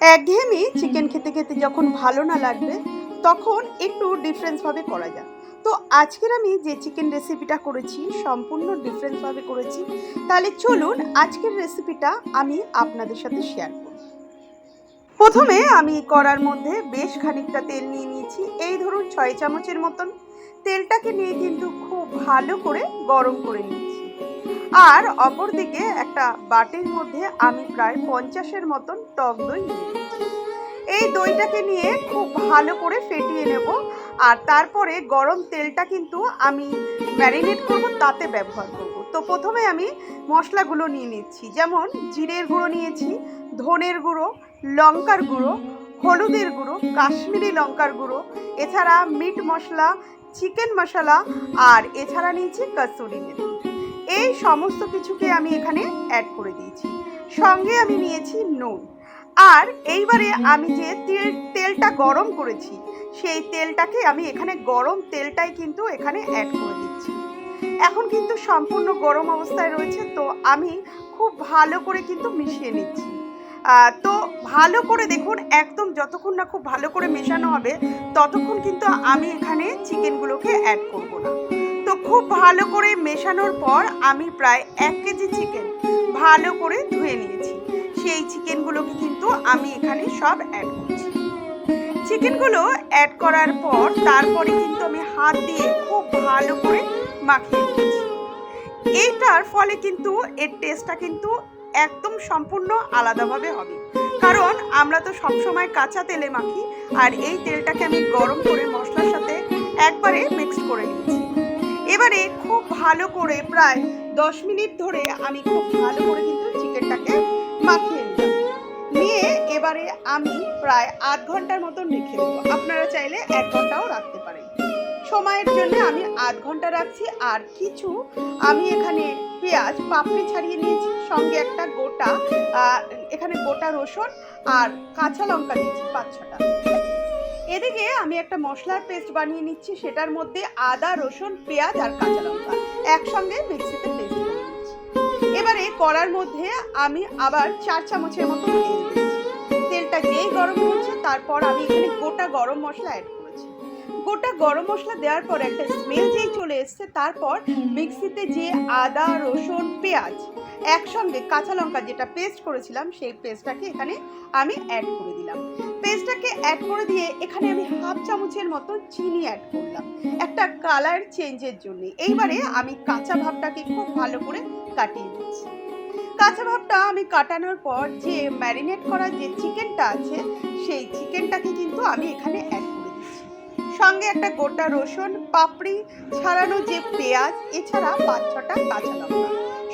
একঘেয়েমি চিকেন খেতে খেতে যখন ভালো না লাগবে তখন একটু ডিফারেন্সভাবে করা যায়। তো আজকের আমি যে চিকেন রেসিপিটা করেছি সম্পূর্ণ ডিফারেন্সভাবে করেছি তাহলে চলুন আজকের রেসিপিটা আমি আপনাদের সাথে শেয়ার করি। প্রথমে আমি কড়ার মধ্যে বেশ খানিকটা তেল নিয়ে নিয়েছি। এই ধরুন ছয় চামচের মতন। তেলটাকে নিয়ে কিন্তু খুব ভালো করে গরম করে নিয়েছি। আর অপরদিকে একটা বাটির মধ্যে আমি প্রায় পঞ্চাশের মতন টক দই নিয়ে এই দইটাকে নিয়ে খুব ভালো করে ফেটিয়ে নেব আর তারপরে গরম তেলটা কিন্তু আমি ম্যারিনেট করব, তাতে ব্যবহার করব। তো প্রথমে আমি মশলাগুলো নিয়ে নিচ্ছি। যেমন জিরের গুঁড়ো নিয়েছি, ধনের গুঁড়ো, লঙ্কার গুঁড়ো, হলুদের গুঁড়ো, কাশ্মীরি লঙ্কার গুঁড়ো, এছাড়া মিট মশলা, চিকেন মশলা, আর এছাড়া নিয়েছি কসুরি মেথি। এই সমস্ত কিছুকে আমি এখানে অ্যাড করে দিয়েছি। সঙ্গে আমি নিয়েছি নুন। আর এইবারে আমি যে তেল, তেলটা গরম করেছি, সেই তেলটাকে আমি এখানে গরম তেলটাই কিন্তু এখানে অ্যাড করে দিচ্ছি। এখন কিন্তু সম্পূর্ণ গরম অবস্থায় রয়েছে, তো আমি খুব ভালো করে কিন্তু মিশিয়ে নিচ্ছি। তো ভালো করে দেখুন, একদম যতক্ষণ না খুব ভালো করে মেশানো হবে, ততক্ষণ কিন্তু আমি এখানে চিকেনগুলোকে অ্যাড করব না। খুব ভালো করে মেশানোর পর আমি প্রায় এক কেজি চিকেন ভালো করে ধুয়ে নিয়েছি। সেই চিকেনগুলোকে কিন্তু আমি এখানে সব অ্যাড করছি। চিকেনগুলো অ্যাড করার পর তারপরে কিন্তু আমি হাত দিয়ে খুব ভালো করে মাখিয়ে নিয়েছি। এইটার ফলে কিন্তু এর টেস্টটা কিন্তু একদম সম্পূর্ণ আলাদাভাবে হবে। কারণ আমরা তো সবসময় কাঁচা তেলে মাখি, আর এই তেলটাকে আমি গরম করে মশলার সাথে একবারে মিক্সড করে নিয়েছি। এবারে খুব ভালো করে প্রায় দশ মিনিট ধরে আমি খুব ভালো করে কিন্তু চিকেনটাকে মাখিয়ে নিয়ে এবারে আমি প্রায় আধ ঘণ্টার মতন রেখে দেবো আপনারা চাইলে এক ঘন্টাও রাখতে পারেন। সময়ের জন্য আমি আধ ঘণ্টা রাখছি। আর কিছু আমি এখানে পেঁয়াজ, পাপড়ি ছাড়িয়ে নিয়েছি। সঙ্গে একটা গোটা এখানে গোটা রসুন আর কাঁচা লঙ্কা দিয়েছি, পাঁচ ছটা। এদিকে আমি একটা মশলার পেস্ট বানিয়ে নিচ্ছি, সেটার মধ্যে আদা, রসুন, পেঁয়াজ আর কাঁচা লঙ্কা। একসঙ্গে মিক্সিতে পেস্ট এবারে কড়ার মধ্যে আমি আবার চার চামচের মতো তেল তেলটা যেই গরম হচ্ছে, তারপর আমি এখানে গোটা গরম মশলা অ্যাড করেছি। গোটা গরম মশলা দেওয়ার পর একটা স্মেল যেই চলে এসছে, তারপর মিক্সিতে যে আদা, রসুন, পেঁয়াজ একসঙ্গে কাঁচা লঙ্কা যেটা পেস্ট করেছিলাম, সেই পেস্টটাকে এখানে আমি অ্যাড করে দিলাম। পেস্টটাকে অ্যাড করে দিয়ে এখানে আমি হাফ চামচের মতো চিনি অ্যাড করলাম। একটা কালার চেঞ্জের জন্য। এইবারে আমি কাঁচা ভাবটাকে খুব ভালো করে কাটিয়ে দিচ্ছি কাঁচা ভাবটা আমি কাটানোর পর যে ম্যারিনেট করা যে চিকেনটা আছে, সেই চিকেনটাকে কিন্তু আমি এখানে অ্যাড সঙ্গে একটা গোটা রসুন, পাপড়ি ছাড়ানো যে পেঁয়াজ, এছাড়া পাঁচ ছটা কাঁচা লঙ্কা।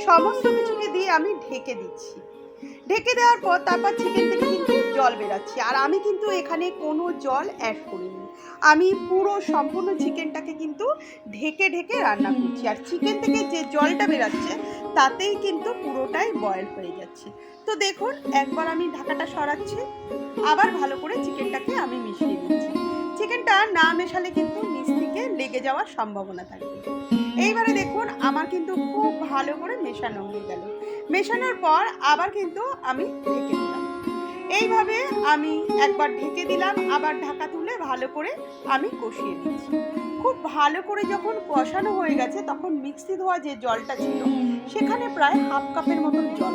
সমস্ত কিছুকে দিয়ে আমি ঢেকে দিচ্ছি। ঢেকে দেওয়ার পর তারপর চিকেন থেকে কিন্তু জল বেরাচ্ছি। আর আমি কিন্তু এখানে কোনো জল অ্যাড করিনি। আমি পুরো সম্পূর্ণ চিকেনটাকে কিন্তু ঢেকে ঢেকে রান্না করছি। আর চিকেন থেকে যে জলটা বেরাচ্ছে, তাতেই কিন্তু পুরোটাই বয়েল হয়ে যাচ্ছে। তো দেখুন, একবার আমি ঢাকাটা সরাচ্ছি। আবার ভালো করে চিকেনটাকে আমি মিশিয়ে দিচ্ছি চিকেনটা না মেশালে কিন্তু নিচ থেকে লেগে যাওয়ার সম্ভাবনা থাকবে এইবারে দেখুন, আমার কিন্তু খুব ভালো করে মেশানো হয়ে গেল। মেশানোর পর আবার কিন্তু আমি ঢেকে দিলাম। এইভাবে আমি একবার ঢেকে দিলাম, আবার ঢাকা তুলে ভালো করে আমি কষিয়ে নিচ্ছি। খুব ভালো করে যখন কষানো হয়ে গেছে, তখন মিক্সি ধোয়া যে জলটা ছিল, সেখানে প্রায় হাফ কাপের মতন জল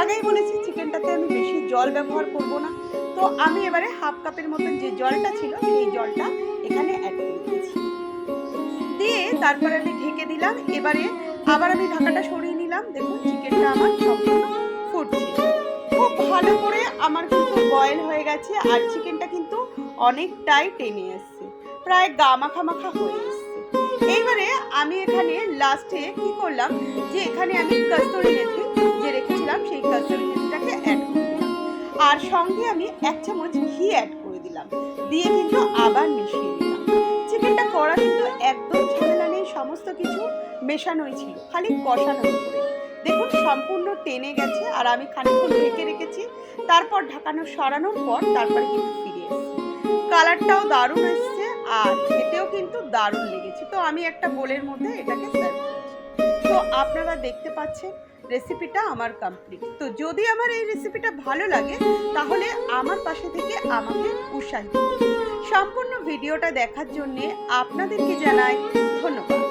আগেই বলেছি চিকেনটাতে আমি বেশি জল ব্যবহার করব না। তো আমি এবারে হাফ কাপের মতন যে জলটা ছিল, সেই জলটা এখানে অ্যাড করে দিয়েছি। দিয়ে তারপরে আমি ঢেকে দিলাম, এবারে আবার আমি ঢাকাটা সরিয়ে নিলাম। দেখুন চিকেনটা আমার সম্পূর্ণ ফুটছে। খুব ভালো করে আমার কিন্তু বয়েল হয়ে গেছে, আর চিকেনটা কিন্তু অনেকটাই টেনে এসছে। প্রায় গা মাখা মাখা হয়ে এইবারে আমি এখানে লাস্টে কি করলাম, যে এখানে আমি কস্তুরি মেথি যে রেখেছিলাম, সেই কস্তুরি আর সঙ্গে আমি এক চামচ ঘি অ্যাড করে দিলাম। দিয়ে কিন্তু আবার মিশিয়ে দিলাম। চিকেনটা করা কিন্তু একদম ঝামেলা নেই, সমস্ত কিছু মেশানোই ছিল, খালি কষানোর উপরে। দেখুন, সম্পূর্ণ টেনে গেছে আর আমি খানিকক্ষণ ঢেকে রেখেছি। তারপর ঢাকানো সরানোর পর তারপরে কিন্তু ফিরে এসেছি। কালারটাও দারুণ এসছে আর খেতেও কিন্তু দারুণ লেগেছে। তো আমি একটা বোলের মধ্যে এটাকে সার্ভ করছি। তো আপনারা দেখতে পাচ্ছেন রেসিপিটা আমার কমপ্লিট তো যদি আমার এই রেসিপিটা ভালো লাগে, তাহলে আমার পাশে থেকে আমাকে উৎসাহিত সম্পূর্ণ ভিডিওটা দেখার জন্যে আপনাদেরকে জানাই ধন্যবাদ।